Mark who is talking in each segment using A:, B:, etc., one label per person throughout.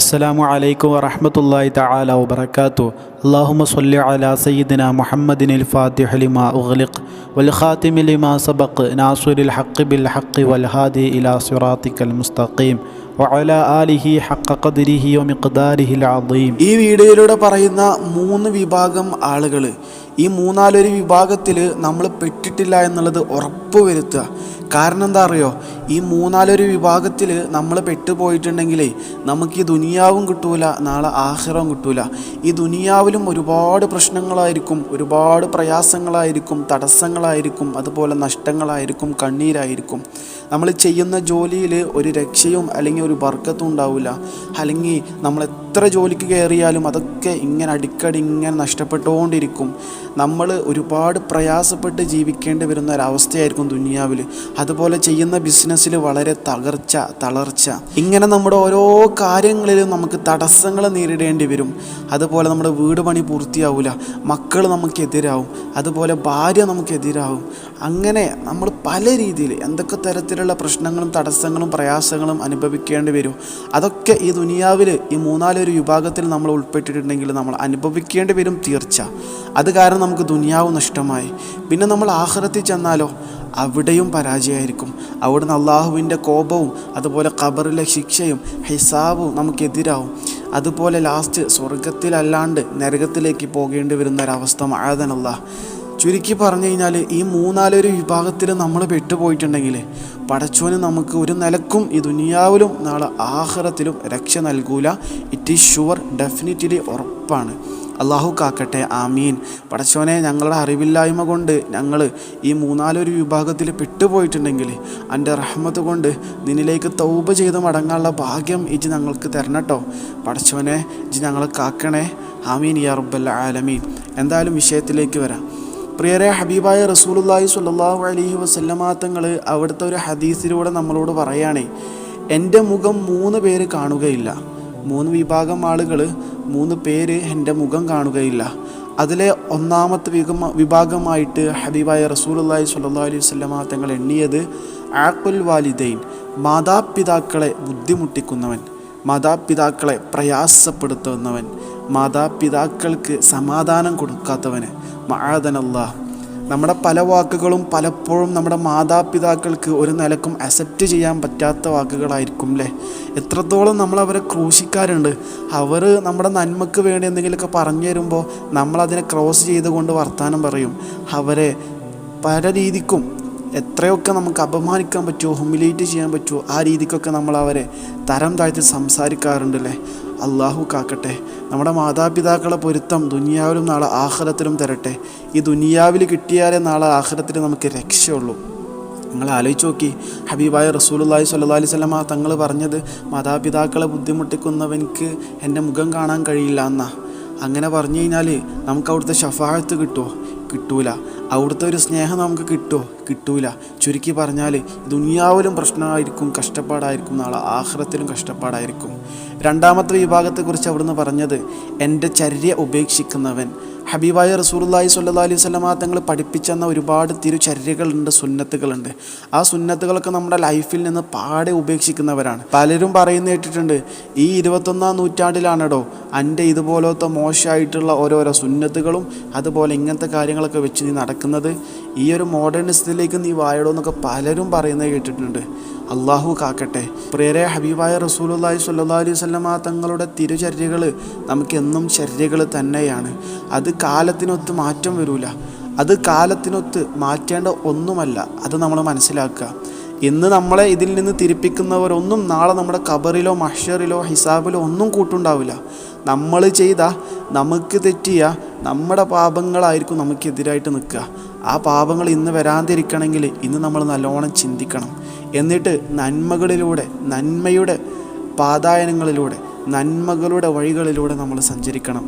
A: അസ്സാം വലൈക്കും വറഹമത്തല്ലാഹി തആല വബറകാതു അല്ലാഹുമ്മ സ്വല്ലി അലാ സയ്യിദിന മുഹമ്മദിനിൽ അൽ ലിമാ ഉഗ്ലിഖ് വൽ ഖാതിമി ലിമാ സബഖ് നാസിറുൽ ഹഖ് ബിൽ ഹഖ് വൽ ഹാദി ഇലാ സിറാത്തിക്കൽ മുസ്തഖീം വഅല ആലിഹി ഹഖ ഖദ്രിഹി
B: ഈ വീഡിയോയിലൂടെ പറയുന്ന മൂന്ന് വിഭാഗം ആളുകൾ ഈ മൂന്നാലൊരു വിഭാഗത്തിൽ നമ്മൾ പെട്ടിട്ടില്ല എന്നുള്ളത് ഉറപ്പ് വരുത്തുക. കാരണം എന്താ അറിയോ? ഈ മൂന്നാലൊരു വിഭാഗത്തിൽ നമ്മൾ പെട്ടുപോയിട്ടുണ്ടെങ്കിലേ നമുക്ക് ഈ ദുനിയാവും കിട്ടൂല നാളെ ആഹാരവും കിട്ടൂല. ഈ ദുനിയാവിലും ഒരുപാട് പ്രശ്നങ്ങളായിരിക്കും ഒരുപാട് പ്രയാസങ്ങളായിരിക്കും തടസ്സങ്ങളായിരിക്കും അതുപോലെ നഷ്ടങ്ങളായിരിക്കും കണ്ണീരായിരിക്കും. നമ്മൾ ചെയ്യുന്ന ജോലിയിൽ ഒരു രക്ഷയും അല്ലെങ്കിൽ ഒരു വർക്കത്തും ഉണ്ടാവില്ല അല്ലെങ്കിൽ നമ്മൾ എത്ര ജോലിക്ക് കയറിയാലും അതൊക്കെ ഇങ്ങനെ അടിക്കടി ഇങ്ങനെ നഷ്ടപ്പെട്ടുകൊണ്ടിരിക്കും. നമ്മൾ ഒരുപാട് പ്രയാസപ്പെട്ട് ജീവിക്കേണ്ടി വരുന്ന ഒരവസ്ഥയായിരിക്കും ദുനിയാവിൽ. അതുപോലെ ചെയ്യുന്ന ബിസിനസ്സിൽ വളരെ തകർച്ച തളർച്ച. ഇങ്ങനെ നമ്മുടെ ഓരോ കാര്യങ്ങളിലും നമുക്ക് തടസ്സങ്ങൾ നേരിടേണ്ടി വരും. അതുപോലെ നമ്മുടെ വീട് പണി പൂർത്തിയാവില്ല മക്കൾ നമുക്കെതിരാവും അതുപോലെ ഭാര്യ നമുക്കെതിരാവും അങ്ങനെ നമ്മൾ പല രീതിയിൽ എന്തൊക്കെ തരത്തിലുള്ള പ്രശ്നങ്ങളും തടസ്സങ്ങളും പ്രയാസങ്ങളും അനുഭവിക്കേണ്ടി വരും. അതൊക്കെ ഈ ദുനിയാവിൽ ഈ മൂന്നാലൊരു വിഭാഗത്തിൽ നമ്മൾ ഉൾപ്പെട്ടിട്ടുണ്ടെങ്കിൽ നമ്മൾ അനുഭവിക്കേണ്ടി വരും തീർച്ച. അത് കാരണം നമുക്ക് ദുനിയാവ് നഷ്ടമായി. പിന്നെ നമ്മൾ ആഹ്റത്തിൽ ചെന്നാലോ? അവിടെയും പരാജയമായിരിക്കും. അവിടുന്ന് അള്ളാഹുവിന്റെ കോപവും അതുപോലെ ഖബറിലെ ശിക്ഷയും ഹിസാബും നമുക്കെതിരാവും. അതുപോലെ ലാസ്റ്റ് സ്വർഗത്തിലല്ലാണ്ട് നരകത്തിലേക്ക് പോകേണ്ടി വരുന്ന ഒരവസ്ഥ മഴതനല്ല ചുരുക്കി പറഞ്ഞു കഴിഞ്ഞാൽ ഈ മൂന്നാലൊരു വിഭാഗത്തിൽ നമ്മൾ പെട്ടുപോയിട്ടുണ്ടെങ്കിൽ പടച്ചോന് നമുക്ക് ഒരു നിലക്കും ഈ ദുനിയാവിലും നാളെ ആഹ്റത്തിലും രക്ഷ നൽകൂല. ഇറ്റ് ഈസ് ഷുവർ ഡെഫിനറ്റ്ലി ഉറപ്പാണ്. അള്ളാഹു കാക്കട്ടെ ആമീൻ. പടച്ചോനെ ഞങ്ങളുടെ അറിവില്ലായ്മ കൊണ്ട് ഞങ്ങൾ ഈ മൂന്നാലൊരു വിഭാഗത്തിൽ പെട്ടുപോയിട്ടുണ്ടെങ്കിൽ എന്റെ റഹ്മത്ത് കൊണ്ട് നിന്നിലേക്ക് തൗബ ചെയ്ത് മടങ്ങാനുള്ള ഭാഗ്യം ഇജ് ഞങ്ങൾക്ക് തരണട്ടോ പടച്ചോനെ ഇജ് ഞങ്ങളെ കാക്കണേ. ആമീൻ യാ റബ്ബൽ ആലമീൻ. എന്തായാലും വിഷയത്തിലേക്ക് വരാം. പ്രിയരെ ഹബീബായ റസൂലുല്ലാഹി സ്വല്ലല്ലാഹു അലൈഹി വസല്ലമ തങ്ങൾ അവിടുത്തെ ഒരു ഹദീസിലൂടെ നമ്മളോട് പറയുകയാണേ എന്റെ മുഖം മൂന്ന് പേര് കാണുകയില്ല. മൂന്ന് വിഭാഗം ആളുകൾ മൂന്ന് പേര് എന്റെ മുഖം കാണുകയില്ല. അതിലെ ഒന്നാമത്തെ വിഗമ വിഭാഗമായിട്ട് ഹബീബായ റസൂലി സ്വല്ലല്ലാഹു അലൈഹി വസല്ലമ തങ്ങൾ എണ്ണിയത് ആക്കുൽ വാലിദൈൻ മാതാപിതാക്കളെ ബുദ്ധിമുട്ടിക്കുന്നവൻ മാതാപിതാക്കളെ പ്രയാസപ്പെടുത്തുന്നവൻ മാതാപിതാക്കൾക്ക് സമാധാനം കൊടുക്കാത്തവന്. മഹാദനല്ല നമ്മുടെ പല വാക്കുകളും പലപ്പോഴും നമ്മുടെ മാതാപിതാക്കൾക്ക് ഒരു നിലക്കും അക്സെപ്റ്റ് ചെയ്യാൻ പറ്റാത്ത വാക്കുകളായിരിക്കും അല്ലേ എത്രത്തോളം നമ്മൾ അവരെ ക്രൂശിക്കാറുണ്ട് അവർ നമ്മുടെ നന്മക്ക് വേണ്ടി എന്തെങ്കിലുമൊക്കെ പറഞ്ഞു തരുമ്പോൾ നമ്മളതിനെ ക്രോസ് ചെയ്തുകൊണ്ട് വർത്തമാനം പറയും. അവരെ പല രീതിക്കും എത്രയൊക്കെ നമുക്ക് അപമാനിക്കാൻ പറ്റുമോ ഹ്യൂമിലേറ്റ് ചെയ്യാൻ പറ്റുമോ ആ രീതിക്കൊക്കെ നമ്മൾ അവരെ തരം താഴ്ത്തി സംസാരിക്കാറുണ്ടല്ലേ അള്ളാഹു കാക്കട്ടെ. നമ്മുടെ മാതാപിതാക്കളെ പൊരുത്തം ദുനിയാവിലും നാളെ ആഹ്ലത്തിലും തരട്ടെ. ഈ ദുനിയാവിൽ കിട്ടിയാലേ നാളെ ആഹ്ലത്തിൽ നമുക്ക് രക്ഷയുള്ളൂ. നിങ്ങൾ ആലോചിച്ച് നോക്കി. ഹബീബായ റസൂലുല്ലാഹി സ്വല്ലല്ലാഹി അലൈഹി വസല്ലമ തങ്ങൾ പറഞ്ഞത് മാതാപിതാക്കളെ ബുദ്ധിമുട്ടിക്കുന്നവൻക്ക് എന്റെ മുഖം കാണാൻ കഴിയില്ല എന്നാ. അങ്ങനെ പറഞ്ഞു കഴിഞ്ഞാൽ നമുക്ക് അവിടുത്തെ ഷഫാഴത്ത് കിട്ടുമോ? കിട്ടൂല. അവിടുത്തെ ഒരു സ്നേഹം നമുക്ക് കിട്ടുമോ കിട്ടൂല. ചുരുക്കി പറഞ്ഞാൽ ദുനിയാവിലും പ്രശ്നമായിരിക്കും കഷ്ടപ്പാടായിരിക്കും നാളെ ആഹ്റത്തിലും കഷ്ടപ്പാടായിരിക്കും. രണ്ടാമത്തെ വിഭാഗത്തെക്കുറിച്ച് അവിടുന്ന് പറഞ്ഞത് എന്റെ ചര്യ ഉപേക്ഷിക്കുന്നവൻ. ഹബീബായ റസൂലുള്ളാഹി സ്വല്ലല്ലാഹി അലൈഹി വസല്ലമ തങ്ങൾ പഠിപ്പിച്ചെന്ന ഒരുപാട് തിരുചര്യകളുണ്ട് സുന്നത്തുകളുണ്ട്. ആ സുന്നത്തുകളൊക്കെ നമ്മുടെ ലൈഫിൽ നിന്ന് പാടെ ഉപേക്ഷിക്കുന്നവരാണ്. പലരും പറയുന്ന കേട്ടിട്ടുണ്ട് ഈ ഇരുപത്തൊന്നാം നൂറ്റാണ്ടിലാണെടോ എന്റെ ഇതുപോലത്തെ മോശമായിട്ടുള്ള ഓരോരോ സുന്നത്തുകളും അതുപോലെ ഇങ്ങനത്തെ കാര്യങ്ങളൊക്കെ വെച്ച് നീ നടക്കുന്നത്? ഈ ഒരു മോഡേണിസത്തിലേക്ക് നീ വായടോ എന്നൊക്കെ പലരും പറയുന്നത് കേട്ടിട്ടുണ്ട്. അള്ളാഹു കാക്കട്ടെ. പ്രിയരെ ഹബീബായ റസൂലുള്ളാഹി സ്വല്ലല്ലാഹി അലൈഹി വസല്ലമ തങ്ങളുടെ തിരുചര്യകൾ നമുക്കെന്നും ചര്യകൾ തന്നെയാണ്. അത് കാലത്തിനൊത്ത് മാറ്റം വരൂല. അത് കാലത്തിനൊത്ത് മാറ്റേണ്ട ഒന്നുമല്ല. അത് നമ്മൾ മനസ്സിലാക്കുക. ഇന്ന് നമ്മളെ ഇതിൽ നിന്ന് തിരിപ്പിക്കുന്നവരൊന്നും നാളെ നമ്മുടെ കബറിലോ മഷറിലോ ഹിസാബിലോ ഒന്നും കൂട്ടുണ്ടാവില്ല. നമ്മൾ ചെയ്ത നമുക്ക് തെറ്റിയ നമ്മുടെ പാപങ്ങളായിരിക്കും നമുക്കെതിരായിട്ട് നിൽക്കുക. ആ പാപങ്ങൾ ഇന്ന് വരാതിരിക്കണമെങ്കിൽ ഇന്ന് നമ്മൾ നല്ലോണം ചിന്തിക്കണം. എന്നിട്ട് നന്മകളിലൂടെ നന്മയുടെ പാതായനങ്ങളിലൂടെ നന്മകളുടെ വഴികളിലൂടെ നമ്മൾ സഞ്ചരിക്കണം.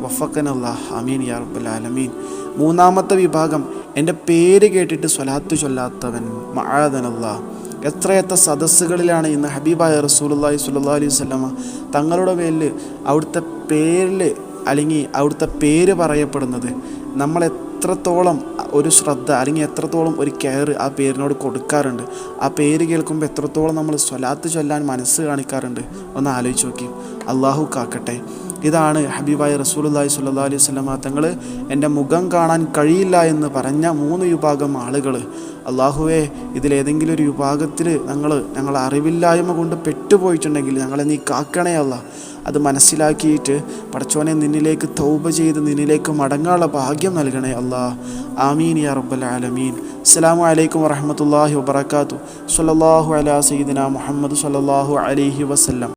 B: അള്ളാഹ് അമീൻ യാ റബ്ബൽ ആലമീൻ. മൂന്നാമത്തെ വിഭാഗം എന്റെ പേര് കേട്ടിട്ട് സ്വലാത്ത് ചൊല്ലാത്തവൻ മഴാദനല്ലാ എത്രയെത്ര സദസ്സുകളിലാണ് ഇന്ന് ഹബീബായ റസൂലുള്ളാഹി സ്വല്ലല്ലാഹി അലൈഹി സ്വലമ തങ്ങളുടെ പേരിൽ അവിടുത്തെ പേരിൽ അല്ലെങ്കിൽ അവിടുത്തെ പേര് പറയപ്പെടുന്നത് നമ്മൾ എത്രത്തോളം ഒരു ശ്രദ്ധ അല്ലെങ്കിൽ എത്രത്തോളം ഒരു കെയർ ആ പേരിനോട് കൊടുക്കാറുണ്ട്. ആ പേര് കേൾക്കുമ്പോൾ എത്രത്തോളം നമ്മൾ സ്വലാത്ത് ചൊല്ലാൻ മനസ്സ് കാണിക്കാറുണ്ട്. ഒന്ന് ആലോചിച്ച് നോക്കി. അള്ളാഹു കാക്കട്ടെ. ഇതാണ് ഹബീബായ റസൂലി സുല്ലാ അലൈഹി സ്വലമ തങ്ങൾ എന്റെ മുഖം കാണാൻ കഴിയില്ല എന്ന് പറഞ്ഞ മൂന്ന് വിഭാഗം ആളുകൾ അള്ളാഹുവെ ഇതിലേതെങ്കിലും ഒരു വിഭാഗത്തിൽ ഞങ്ങൾ ഞങ്ങൾ അറിവില്ലായ്മ കൊണ്ട് പെട്ടുപോയിട്ടുണ്ടെങ്കിൽ ഞങ്ങളെ നീ കാക്കണേ അല്ല. അത് മനസ്സിലാക്കിയിട്ട് പടച്ചോനെ നിന്നിലേക്ക് തൗബ ചെയ്ത് നിന്നിലേക്ക് മടങ്ങാനുള്ള ഭാഗ്യം നൽകണേ അല്ലാ. ആമീൻ യാ റബ്ബൽ ആലമീൻ. അസ്സലാമു അലൈക്കും വറഹമത്തല്ലാഹി വബർക്കാത്തു സല്ലാഹു അലാ സീദിന മുഹമ്മദ് സല്ലാഹു അലഹി വസല്ലം.